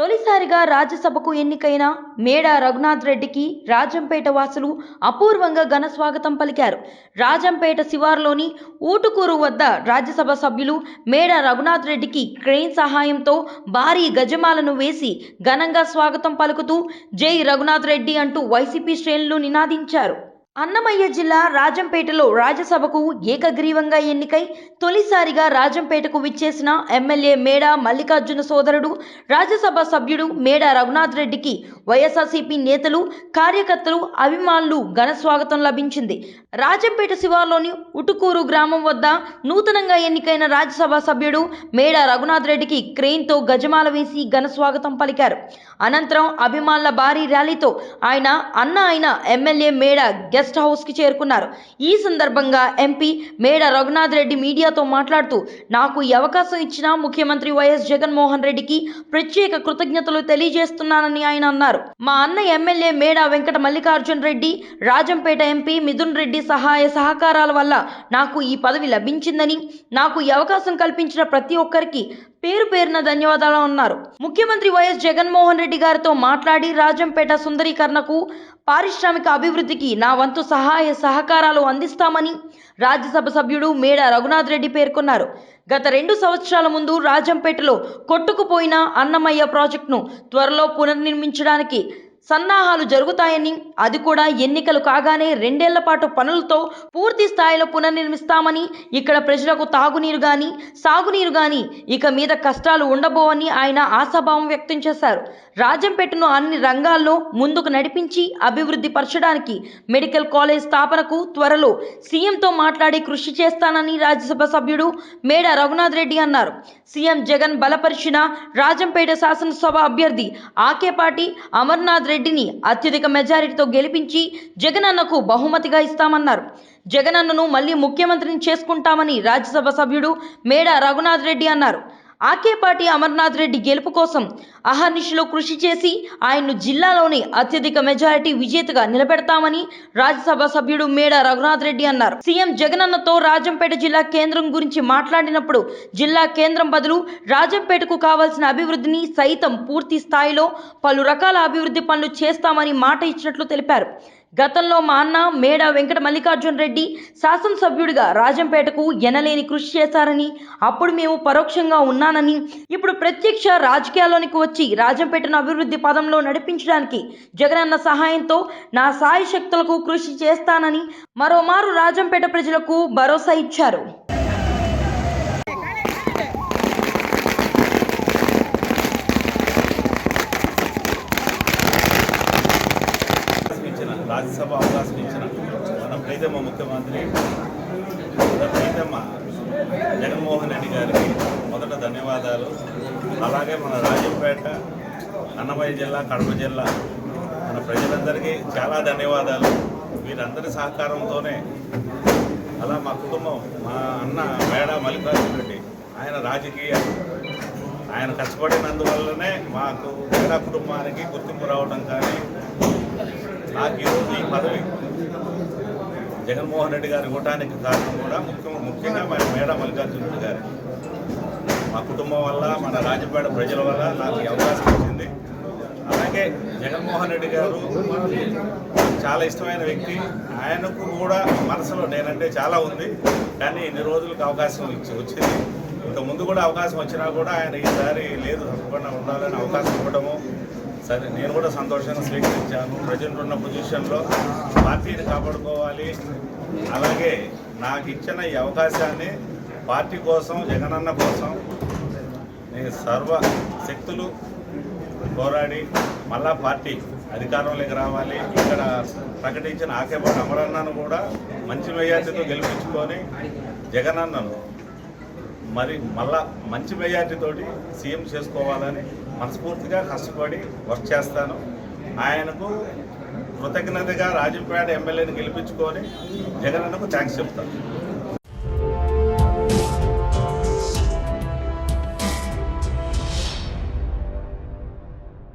తొలిసారిగా రాజ్యసభకు ఎన్నికైన మేడ రఘునాథ్ రెడ్డికి రాజంపేట వాసులు అపూర్వంగా ఘన స్వాగతం పలికారు. రాజంపేట శివార్లోని ఊటుకూరు వద్ద రాజ్యసభ సభ్యులు మేడ రఘునాథ్ రెడ్డికి క్రెయిన్ సహాయంతో భారీ గజమాలను వేసి ఘనంగా స్వాగతం పలుకుతూ జై రఘునాథ్ రెడ్డి అంటూ వైసీపీ శ్రేణులు నినాదించారు. అన్నమయ్య జిల్లా రాజంపేటలో రాజ్యసభకు ఏకగ్రీవంగా ఎన్నికై తొలిసారిగా రాజంపేటకు విచ్చేసిన ఎమ్మెల్యే మేడ మల్లికార్జున సోదరుడు రాజ్యసభ సభ్యుడు మేడ రఘునాథ్ రెడ్డికి వైఎస్ఆర్సీపీ నేతలు కార్యకర్తలు అభిమానులు ఘన స్వాగతం లభించింది. రాజంపేట శివార్లోని ఉటుకూరు గ్రామం వద్ద నూతనంగా ఎన్నికైన రాజ్యసభ సభ్యుడు మేడ రఘునాథ్ రెడ్డికి క్రెయిన్తో గజమాల వేసి ఘన స్వాగతం పలికారు. అనంతరం అభిమానుల భారీ ర్యాలీతో ఆయన అన్న అయిన ఎమ్మెల్యే మేడ గెస్ట్ హౌస్కి చేరుకున్నారు. ఈ సందర్భంగా ఎంపీ మేడ రఘునాథ్ రెడ్డి మీడియాతో మాట్లాడుతూ నాకు ఈ అవకాశం ఇచ్చిన ముఖ్యమంత్రి వైఎస్ జగన్మోహన్ రెడ్డికి ప్రత్యేక కృతజ్ఞతలు తెలియజేస్తున్నానని ఆయన అన్నారు. మా అన్న ఎమ్మెల్యే మేడ వెంకట మల్లికార్జున్ రెడ్డి రాజంపేట ఎంపీ మిథున్ రెడ్డి సహాయ సహకారాల వల్ల నాకు ఈ పదవి లభించిందని నాకు ఈ అవకాశం కల్పించిన ప్రతి ఒక్కరికి పేరు పేరున ధన్యవాదాలు అన్నారు. ముఖ్యమంత్రి వైఎస్ జగన్మోహన్ రెడ్డి గారితో మాట్లాడి రాజంపేట సుందరీకరణకు పారిశ్రామిక అభివృద్ధికి నా వంతు సహాయ సహకారాలు అందిస్తామని రాజ్యసభ సభ్యుడు మేడ రఘునాథ్ రెడ్డి పేర్కొన్నారు. గత రెండు సంవత్సరాల ముందు రాజంపేటలో కొట్టుకుపోయిన అన్నమయ్య ప్రాజెక్టును త్వరలో పునర్నిర్మించడానికి సన్నాహాలు జరుగుతాయని అది కూడా ఎన్నికలు కాగానే రెండేళ్ళ పాటు పనులతో పూర్తి స్థాయిలో పునర్నిర్మిస్తామని ఇక్కడ ప్రజలకు తాగునీరు కానీ సాగునీరు కానీ ఇక మీద కష్టాలు ఉండబోవని ఆయన ఆశాభావం వ్యక్తం చేశారు. రాజంపేటను అన్ని రంగాల్లో ముందుకు నడిపించి అభివృద్ధి పరచడానికి మెడికల్ కాలేజ్ స్థాపనకు త్వరలో సీఎంతో మాట్లాడి కృషి చేస్తానని రాజ్యసభ సభ్యుడు మేడ రఘునాథ్ రెడ్డి అన్నారు. సీఎం జగన్ బలపరిచిన రాజంపేట శాసనసభ అభ్యర్థి ఆకేపాటి అమర్నాథ్ రెడ్డిని అత్యధిక మెజారిటీతో గెలిపించి జగనన్నకు బహుమతిగా ఇస్తామన్నారు. జగనన్నను మళ్ళీ ముఖ్యమంత్రిని చేసుకుంటామని రాజ్యసభ సభ్యుడు మేడ రఘునాథ్ రెడ్డి అన్నారు. ఆకేపాటి అమర్నాథ్ రెడ్డి గెలుపు కోసం అహర్నిశలో కృషి చేసి ఆయన్ను జిల్లాలోని అత్యధిక మెజారిటీ విజేతగా నిలబెడతామని రాజ్యసభ సభ్యుడు మేడ రఘునాథ్ రెడ్డి అన్నారు. సీఎం జగనన్నతో రాజంపేట జిల్లా కేంద్రం గురించి మాట్లాడినప్పుడు జిల్లా కేంద్రం బదులు రాజంపేటకు కావాల్సిన అభివృద్ధిని సైతం పూర్తి స్థాయిలో పలు రకాల అభివృద్ధి పనులు చేస్తామని మాట ఇచ్చినట్లు తెలిపారు. గతంలో మా అన్న మేడ వెంకట మల్లికార్జున్ రెడ్డి శాసనసభ్యుడిగా రాజంపేటకు ఎనలేని కృషి చేశారని అప్పుడు మేము పరోక్షంగా ఉన్నానని ఇప్పుడు ప్రత్యక్ష రాజకీయాల్లోనికి వచ్చి రాజంపేటను అభివృద్ధి పదంలో నడిపించడానికి జగనన్న సహాయంతో నా సాయ శక్తులకు కృషి చేస్తానని మరోమారు రాజంపేట ప్రజలకు భరోసా ఇచ్చారు ఇచ్చిన రాజ్యసభ అవకాశం ఇచ్చిన మన ప్రీతమ్మ ముఖ్యమంత్రి మన ప్రీతమ్మ. జగన్మోహన్ రెడ్డి గారికి మొదట ధన్యవాదాలు. అలాగే మన రాజంపేట అన్నమయ్య జిల్లా కడప జిల్లా మన ప్రజలందరికీ చాలా ధన్యవాదాలు. వీరందరి సహకారంతోనే అలా మా కుటుంబం మా అన్న మేడ మల్లికార్జున రెడ్డి ఆయన రాజకీయ ఆయన కష్టపడినందువల్లనే మాకు మేడా కుటుంబానికి గుర్తింపు రావడం కానీ నాకు ఈరోజు ఈ పదవి జగన్మోహన్ రెడ్డి గారు ఇవ్వడానికి కారణం కూడా ముఖ్యం ముఖ్యంగా మన మేడ మల్లికార్జున రెడ్డి గారు. మా కుటుంబం వల్ల మన రాజపేట ప్రజల వల్ల నాకు అవకాశం వచ్చింది. అలాగే జగన్మోహన్ రెడ్డి గారు చాలా ఇష్టమైన వ్యక్తి. ఆయనకు కూడా మనసులో నేనంటే చాలా ఉంది. కానీ ఇన్ని రోజులకు అవకాశం ఇచ్చి వచ్చింది. ఇంత ముందు కూడా అవకాశం వచ్చినా కూడా ఆయన ఈసారి లేదు తప్పకుండా ఉండాలని అవకాశం ఇవ్వడము సరే నేను కూడా సంతోషంగా స్వీకరించాను. ప్రజెంట్ ఉన్న పొజిషన్లో పార్టీని కాపాడుకోవాలి. అలాగే నాకు ఇచ్చిన ఈ అవకాశాన్ని పార్టీ కోసం జగనన్న కోసం నేను సర్వ శక్తులు పోరాడి మళ్ళా పార్టీ అధికారంలోకి రావాలి. ఇక్కడ ప్రకటించిన ఆకేపాటి అమరన్నను కూడా మంచి మెజార్టీతో గెలిపించుకొని జగనన్నను మరి మళ్ళా మంచి మెజార్టీతోటి సీఎం చేసుకోవాలని మనస్ఫూర్తిగా కష్టపడి వర్క్ చేస్తాను. ఆయనకు కృతజ్ఞతగా రాజంపేట ఎమ్మెల్యేని గెలిపించుకొని జగనన్నకు థ్యాంక్స్ చెప్తాను.